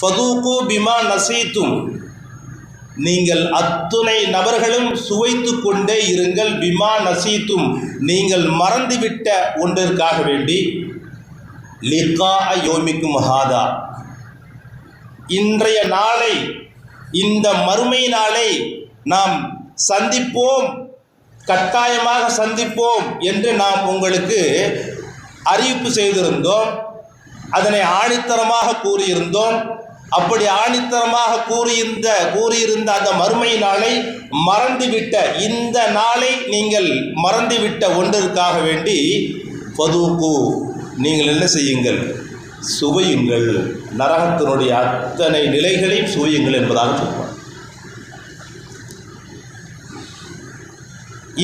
ஃபதூகு பிமா நசீத்தும். நீங்கள் அத்துணை நபர்களும் சுவைத்து கொண்டே இருங்கள். பிமா நசீத்தும். நீங்கள் மறந்துவிட்ட ஒன்றிற்காக வேண்டி. லிகா யோமிக்கும் ஹாதா. இன்றைய நாளை இந்த மறுமை நாளை நாம் சந்திப்போம். கட்டாயமாக சந்திப்போம் என்று நாம் உங்களுக்கு அறிவிப்பு செய்திருந்தோம். அதனை ஆணித்தரமாக கூறியிருந்தோம். அப்படி ஆணித்தரமாக கூறியிருந்த கூறியிருந்த அந்த மறுமை நாளை மறந்துவிட்ட இந்த நாளை நீங்கள் மறந்துவிட்ட ஒன்றிற்காக வேண்டி பதுக்கு நீங்கள் என்ன செய்யுங்கள்? சுவையுங்கள். நரகத்தினுடைய அத்தனை நிலைகளையும் சுவையுங்கள் என்பதாக சொல்வார்.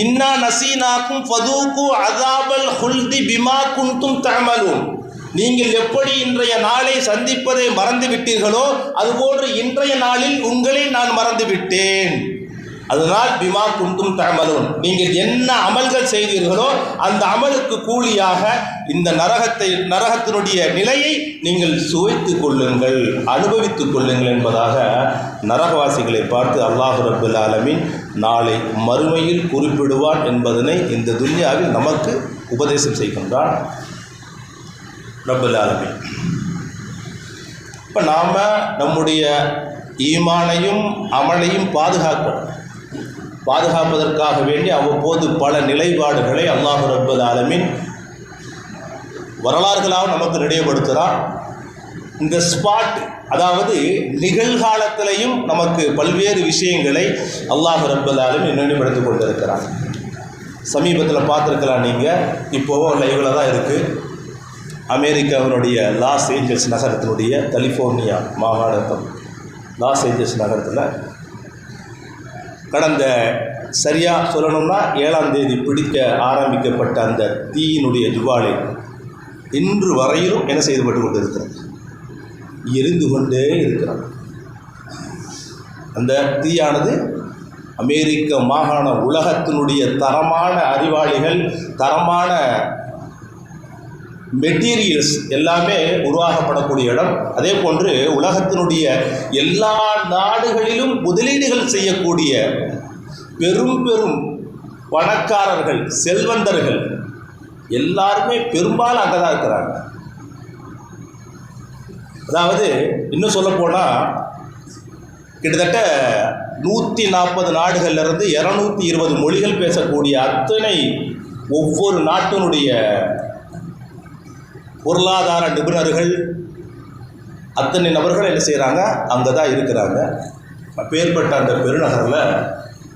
இன்னா நசீனாக்கும் ஃபதூக்கு அதாபல் ஹுல்தி பிமா குன்தும் தமலும் நீங்கள் எப்படி இன்றைய நாளை சந்திப்பதை மறந்து விட்டீர்களோ அதுபோன்று இன்றைய நாளில் உங்களை நான் மறந்து விட்டேன் அதனால் பிமா குண்டும் தமலும் நீங்கள் என்ன அமல்கள் செய்தீர்களோ அந்த அமலுக்கு கூலியாக இந்த நரகத்தை நரகத்தினுடைய நிலையை நீங்கள் சுவைத்து கொள்ளுங்கள் அனுபவித்துக் கொள்ளுங்கள் என்பதாக நரகவாசிகளை பார்த்து அல்லாஹு ரபுல் ஆலமின் நாளை மறுமையில் குறிப்பிடுவான் என்பதனை இந்த துன்யாவில் நமக்கு உபதேசம் செய்கின்றான். ரபுல் இப்போ நாம் நம்முடைய ஈமானையும் அமலையும் பாதுகாக்கணும். பாதுகாப்பதற்காக வேண்டி அவ்வப்போது பல நிலைப்பாடுகளை அல்லாஹு ரப்பல் ஆலமின் வரலாறுகளாக நமக்கு நினைவுபடுத்துகிறான். இந்த ஸ்பாட் அதாவது நிகழ்காலத்திலையும் நமக்கு பல்வேறு விஷயங்களை அல்லாஹு ரப்பல் ஆலமீன் நினைவுபடுத்தி கொண்டிருக்கிறான். சமீபத்தில் பார்த்துருக்கலாம் நீங்கள் இப்போவும் லைவில் தான் இருக்குது அமெரிக்காவினுடைய லாஸ் ஏஞ்சல்ஸ் நகரத்தினுடைய கலிஃபோர்னியா மாகாணத்தம். லாஸ் ஏஞ்சல்ஸ் நகரத்தில் கடந்த சரியாக சொல்லணும்னா ஏழாம் தேதி பிடிக்க ஆரம்பிக்கப்பட்ட அந்த தீயினுடைய ஜுவாலை இன்று வரையிலும் என்ன செய்துபட்டு கொண்டு இருக்கிறது எரிந்து கொண்டே இருக்கிறது. அந்த தீயானது அமெரிக்க மாகாண உலகத்தினுடைய தரமான அறிவாளிகள் தரமான மெட்டீரியல்ஸ் எல்லாமே உருவாக்கப்படக்கூடிய இடம். அதே போன்று உலகத்தினுடைய எல்லா நாடுகளிலும் முதலீடுகள் செய்யக்கூடிய பெரும் பெரும் பணக்காரர்கள் செல்வந்தர்கள் எல்லாருமே பெரும்பாலும் அங்கே தான் இருக்கிறாங்க. அதாவது இன்னும் சொல்லப்போனால் கிட்டத்தட்ட நூற்றி நாற்பது நாடுகள்லேருந்து இரநூத்தி இருபது மொழிகள் பேசக்கூடிய அத்தனை ஒவ்வொரு நாட்டினுடைய பொருளாதார நிபுணர்கள் அத்தனை நபர்கள் என்ன செய்கிறாங்க அங்கே தான் இருக்கிறாங்க. பேர்பட்ட அந்த பெருநகரில்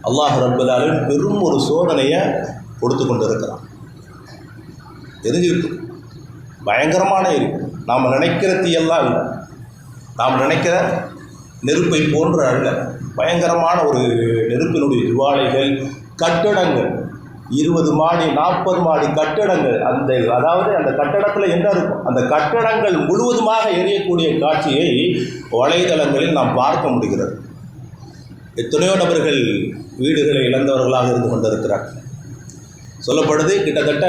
அல்லாஹ் ரபுல்லாலும் பெரும் ஒரு சோதனையை கொடுத்து கொண்டு இருக்கிறான் தெரிஞ்சுக்கிட்டு பயங்கரமான இருக்கு நாம் நினைக்கிற தீயெல்லாம் இல்லை. நாம் நினைக்கிற நெருப்பை போன்ற அல்ல. பயங்கரமான ஒரு நெருப்பினுடைய ஜுவாலைகள் கட்டடங்கள் இருபது மாடி நாற்பது மாடி கட்டடங்கள். அந்த அதாவது அந்த கட்டடத்தில் என்ன இருக்கும்? அந்த கட்டடங்கள் முழுவதுமாக எரியக்கூடிய காட்சியை வலைதளங்களில் நாம் பார்க்க முடிகிறது. எத்தனையோ நபர்கள் வீடுகளை இழந்தவர்களாக இருந்து கொண்டிருக்கிறார்கள் சொல்லப்படுது கிட்டத்தட்ட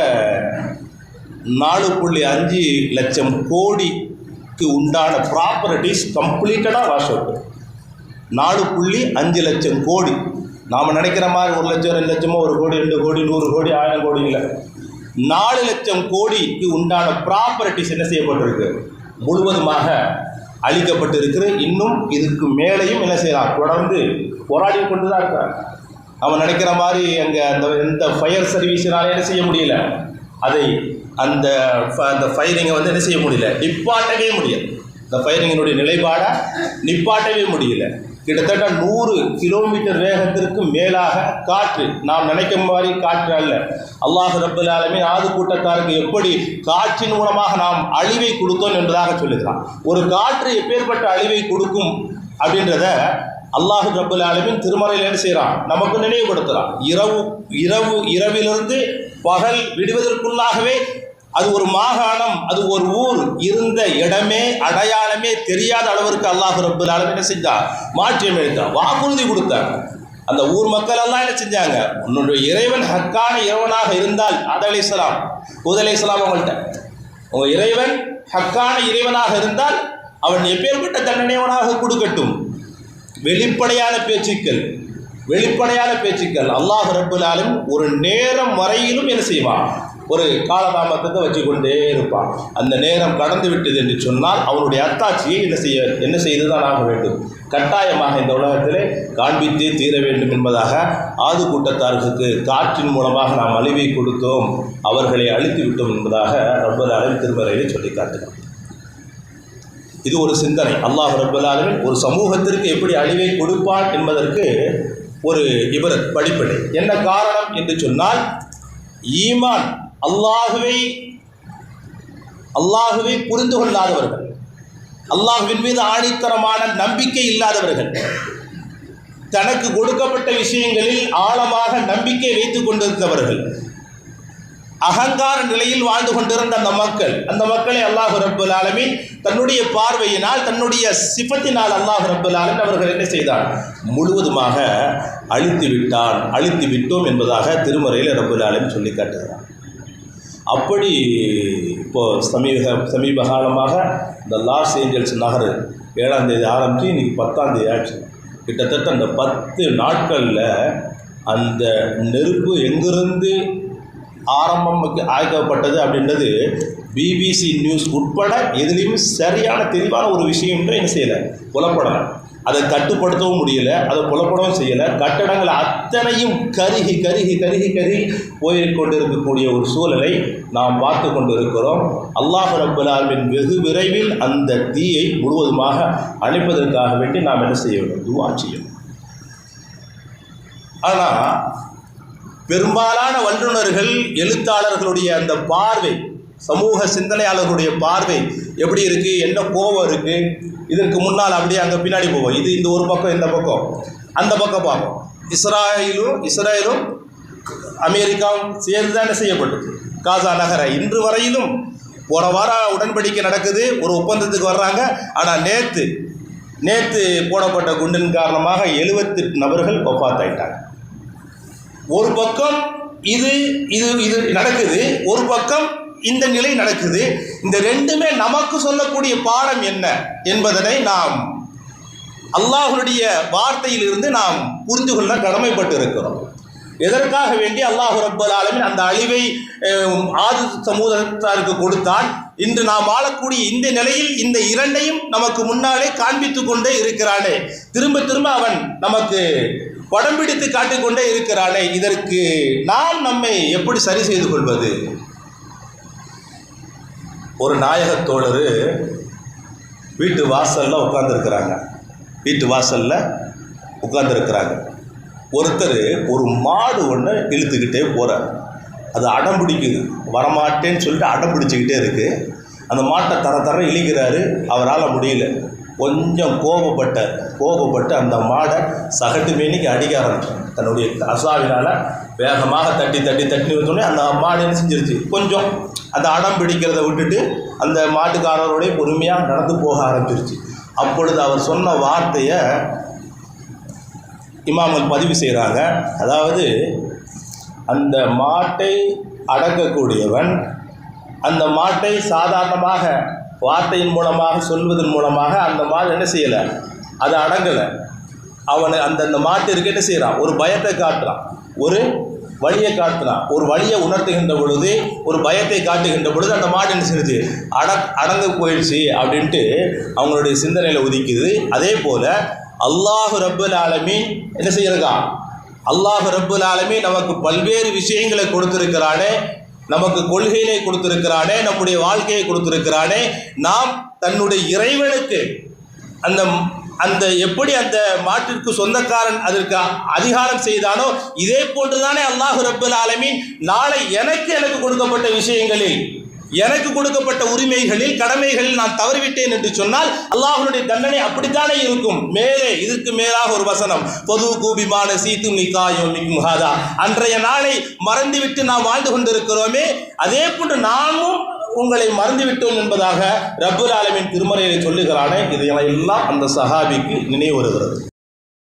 நாலு புள்ளி அஞ்சு லட்சம் கோடிக்கு உண்டான ப்ராப்பர்ட்டிஸ் கம்ப்ளீட்டடாக வாஷ் அவுட் நாலு புள்ளி அஞ்சு லட்சம் கோடி. நாம் நினைக்கிற மாதிரி ஒரு லட்சம் ரெண்டு லட்சமோ ஒரு கோடி ரெண்டு கோடி நூறு கோடி ஆயிரம் கோடி இல்லை. நாலு லட்சம் கோடிக்கு உண்டான ப்ராப்பர்ட்டிஸ் என்ன செய்யப்பட்டிருக்கு? முழுவதுமாக அழிக்கப்பட்டு இருக்கிற இன்னும் இதுக்கு மேலேயும் என்ன செய்யலாம்? தொடர்ந்து போராடி கொண்டு தான் இருக்கிறாங்க. அவன் நினைக்கிற மாதிரி அங்கே அந்த எந்த ஃபயர் சர்வீஸினால என்ன செய்ய முடியல? அதை அந்த அந்த ஃபயரிங்கை வந்து என்ன செய்ய முடியல? நிப்பாட்டவே முடியாது இந்த ஃபயரிங்கினுடைய நிலைப்பாடை? நிப்பாட்டவே முடியல. கிட்டத்தட்ட நூறு கிலோமீட்டர் வேகத்திற்கு மேலாக காற்று. நாம் நினைக்கும் மாதிரி காற்று அல்ல. அல்லாஹ் ரப்பல் ஆலமீன் ஆது கூட்டத்தாருக்கு எப்படி காற்றின் மூலமாக நாம் அழிவை கொடுத்தோம் என்பதாக சொல்லுகிறான். ஒரு காற்று எப்பேற்பட்ட அழிவை கொடுக்கும் அப்படின்றத அல்லாஹு ரப்பல் ஆலமின் திருமறையில் என்ன செய்கிறான் நமக்கு நினைவுபடுத்துகிறான் இரவு இரவு இரவிலிருந்து பகல் விடுவதற்குள்ளாகவே அது ஒரு மாகாணம் அது ஒரு ஊர். இருந்த இடமே அடையாளமே தெரியாத அளவிற்கு அல்லாஹ் ரபுல் ஆலம் என்ன செஞ்சான்? மாற்றியம் எடுத்தான் வாக்குறுதி கொடுத்தாங்க அந்த ஊர் மக்கள் எல்லாம் என்ன செஞ்சாங்க? உன்னுடைய இறைவன் ஹக்கான இறைவனாக இருந்தால் ஆத அலைஹிஸ்ஸலாம் ஊத் சலாம் அவங்கள்ட்ட. உங்கள் இறைவன் ஹக்கான இறைவனாக இருந்தால் அவன் எப்பேற்பட்ட தண்டனையவனாக கொடுக்கட்டும்? வெளிப்படையான பேச்சுக்கள் வெளிப்படையான பேச்சுக்கள். அல்லாஹ் ரபுல் ஆலம் ஒரு நேரம் வரையிலும் என்ன செய்வான்? ஒரு காலதாமத்தை வச்சு கொண்டே இருப்பான். அந்த நேரம் கடந்து விட்டது என்று சொன்னால் அவனுடைய அத்தாட்சியை என்ன செய்ய என்ன செய்துதான் ஆக வேண்டும்? கட்டாயமாக இந்த உலகத்திலே காண்பித்தே தீர வேண்டும் என்பதாக ஆது கூட்டத்தார்களுக்கு காற்றின் மூலமாக நாம் அழிவை கொடுத்தோம். அவர்களை அழித்து விட்டோம் என்பதாக ரப்பர் அளவில் திருமறையிலே சொல்லி காட்டுகிறோம் இது ஒரு சிந்தனை. அல்லாஹ் ரப்பல் ஒரு சமூகத்திற்கு எப்படி அழிவை கொடுப்பான் என்பதற்கு ஒரு இவர் படிப்படை என்ன காரணம் என்று சொன்னால் ஈமான் அல்லாஹுவை அல்லாஹுவை புரிந்து கொள்ளாதவர்கள் அல்லாஹுவின் மீது ஆணித்தரமான நம்பிக்கை இல்லாதவர்கள் தனக்கு கொடுக்கப்பட்ட விஷயங்களில் ஆழமாக நம்பிக்கை வைத்துக் கொண்டிருந்தவர்கள் அகங்கார நிலையில் வாழ்ந்து கொண்டிருந்த அந்த மக்கள் அந்த மக்களை அல்லாஹ் ரபுல் ஆலமின் தன்னுடைய பார்வையினால் தன்னுடைய சிபத்தினால் அல்லாஹ் ரபுல் ஆலமின் அவர்கள் என்ன செய்தார்? முழுவதுமாக அழித்து விட்டான் அழித்து விட்டோம் என்பதாக திருமறையில் ரபுல் ஆலமின் சொல்லி காட்டுகிறான் அப்படி இப்போ சமீப சமீப காலமாக இந்த லாஸ் ஏஞ்சல்ஸ் நகர் ஏழாம் தேதி ஆரம்பித்து இன்னைக்கு பத்தாம் தேதி ஆச்சு. கிட்டத்தட்ட அந்த பத்து நாட்களில் அந்த நெருப்பு எங்கிருந்து ஆரம்பம் ஆய்க்கப்பட்டது அப்படின்றது பிபிசி நியூஸ் உட்பட எதுலேயும் சரியான தெளிவான ஒரு விஷயம் என்று என்ன செய்யலை புலப்படலை. அதை கட்டுப்படுத்தவும் முடியல அதை புலப்படவும் செய்யலை. கட்டடங்கள் அத்தனையும் கருகி கருகி கருகி கருகி போய் கொண்டிருக்கக்கூடிய ஒரு சூழலை நாம் பார்த்து கொண்டிருக்கிறோம். அல்லாஹ் ரபுல்லாவின் வெகு விரைவில் அந்த தீயை முழுவதுமாக அணைப்பதற்காக வேண்டி நாம் என்ன செய்ய வேண்டும்? துவா செய்யணும் ஆனால் பெரும்பாலான வல்லுநர்கள் எழுத்தாளர்களுடைய அந்த பார்வை சமூக சிந்தனையாளர்களுடைய பார்வை எப்படி இருக்குது என்ன கோபம் இருக்குது இதற்கு முன்னால் அப்படியே அங்கே பின்னாடி போவோம். இது இந்த ஒரு பக்கம் இந்த பக்கம். அந்த பக்கம் பார்ப்போம். இஸ்ராயிலும் இஸ்ரேலும் அமெரிக்காவும் சேர்ந்து தானே செய்யப்பட்டது? காசா நகர. இன்று வரையிலும் ஒரு வாரம் உடன்படிக்கை நடக்குது. ஒரு ஒப்பந்தத்துக்கு வர்றாங்க. ஆனால் நேற்று நேற்று போடப்பட்ட குண்டின் காரணமாக எழுபத்தெட்டு நபர்கள் ஒப்பாத்தாயிட்டாங்க. ஒரு பக்கம் இது இது இது நடக்குது. ஒரு பக்கம் இந்த நிலை நடக்குது. இந்த ரெண்டுமே நமக்கு சொல்லக்கூடிய பாடம் என்ன என்பதனை நாம் அல்லாஹுடைய வார்த்தையிலிருந்து நாம் புரிந்து கொள்ள கடமைப்பட்டு இருக்கிறோம் எதற்காக வேண்டி அல்லாஹு ரப்பல் ஆலமின் அந்த அழிவை ஆதி ஆது சமூகத்தாருக்கு கொடுத்தான் இன்று நாம் வாழக்கூடிய இந்த நிலையில் இந்த இரண்டையும் நமக்கு முன்னாலே காண்பித்து கொண்டே இருக்கிறானே. திரும்ப திரும்ப அவன் நமக்கு படம் பிடித்து காட்டிக்கொண்டே இருக்கிறானே. இதற்கு நாம் நம்மை எப்படி சரி செய்து கொள்வது? ஒரு நாயகத் தோழர் வீட்டு வாசலில் உட்காந்துருக்கிறாங்க வீட்டு வாசலில் உட்காந்துருக்கிறாங்க ஒருத்தர் ஒரு மாடு ஒன்று இழுத்துக்கிட்டே போகிறார் அது அடம் பிடிக்குது. வரமாட்டேன்னு சொல்லிட்டு அடம் பிடிச்சிக்கிட்டே இருக்குது அந்த மாட்டை தர தர இழிக்கிறாரு. அவரால் முடியல. கொஞ்சம் கோபப்பட்ட கோபப்பட்டு அந்த மாடை சகட்டு மேனிக்கு அடிக்க ஆரம்பிச்சார் தன்னுடைய அசாவினால் வேகமாக தட்டி தட்டி தட்டி வச்சோடனே அந்த மாடு என்ன செஞ்சிருச்சு? கொஞ்சம் அந்த அடம் பிடிக்கிறத விட்டுட்டு அந்த மாட்டுக்காரருடைய பொறுமையாக நடந்து போக ஆரம்பிச்சிருச்சு. அப்பொழுது அவர் சொன்ன வார்த்தையை இமாமல் பதிவு செய்கிறாங்க அதாவது அந்த மாட்டை அடக்கக்கூடியவன் அந்த மாட்டை சாதாரணமாக வார்த்தையின் மூலமாக சொல்வதன் மூலமாக அந்த மாடு என்ன செய்யலை? அது அடங்கலை. அவனை அந்தந்த மாட்டிற்கு என்ன செய்கிறான் ஒரு பயத்தை காட்டுறான். ஒரு வழியை காட்டுறான். ஒரு வழியை உணர்த்துகின்ற பொழுது ஒரு பயத்தை காட்டுகின்ற பொழுது அந்த மாடு என்ன செய்யுது? அட அடங்க போயிடுச்சு அப்படின்ட்டு அவங்களுடைய சிந்தனையில் உதிக்குது. அதே போல் அல்லாஹு ரப்பல் ஆலமி என்ன செய்யறதுக்கான் அல்லாஹு ரப்புல் ஆலமி நமக்கு பல்வேறு விஷயங்களை கொடுத்துருக்கிறானே. நமக்கு கொள்கையிலே கொடுத்திருக்கிறானே நம்முடைய வாழ்க்கையை கொடுத்திருக்கிறானே. நாம் தன்னுடைய இறைவனுக்கு அந்த அந்த எப்படி அந்த மாட்டிற்கு சொந்தக்காரன் அதற்கு அதிகாரம் செய்தானோ இதே போன்றுதானே அல்லாஹு ரபுல் ஆலமீன் நாளை எனக்கு எனக்கு கொடுக்கப்பட்ட விஷயங்களில் எனக்கு கொடுக்கப்பட்ட உரிமைகளில் கடமைகளில் நான் தவறிவிட்டேன் என்று சொன்னால் அல்லாஹனுடைய தண்டனை அப்படித்தானே இருக்கும். மேலே இதற்கு மேலாக ஒரு வசனம். பொது கூபிமான சீத்து நிகாயம் முகாதா அன்றைய நாளை மறந்துவிட்டு நாம் வாழ்ந்து கொண்டிருக்கிறோமே அதே போன்று நாமும் உங்களை மறந்துவிட்டோம் என்பதாக ரபுல் ஆலமின் திருமறையை சொல்லுகிறானே இதையெல்லாம் அந்த சஹாபிக்கு நினைவு வருகிறது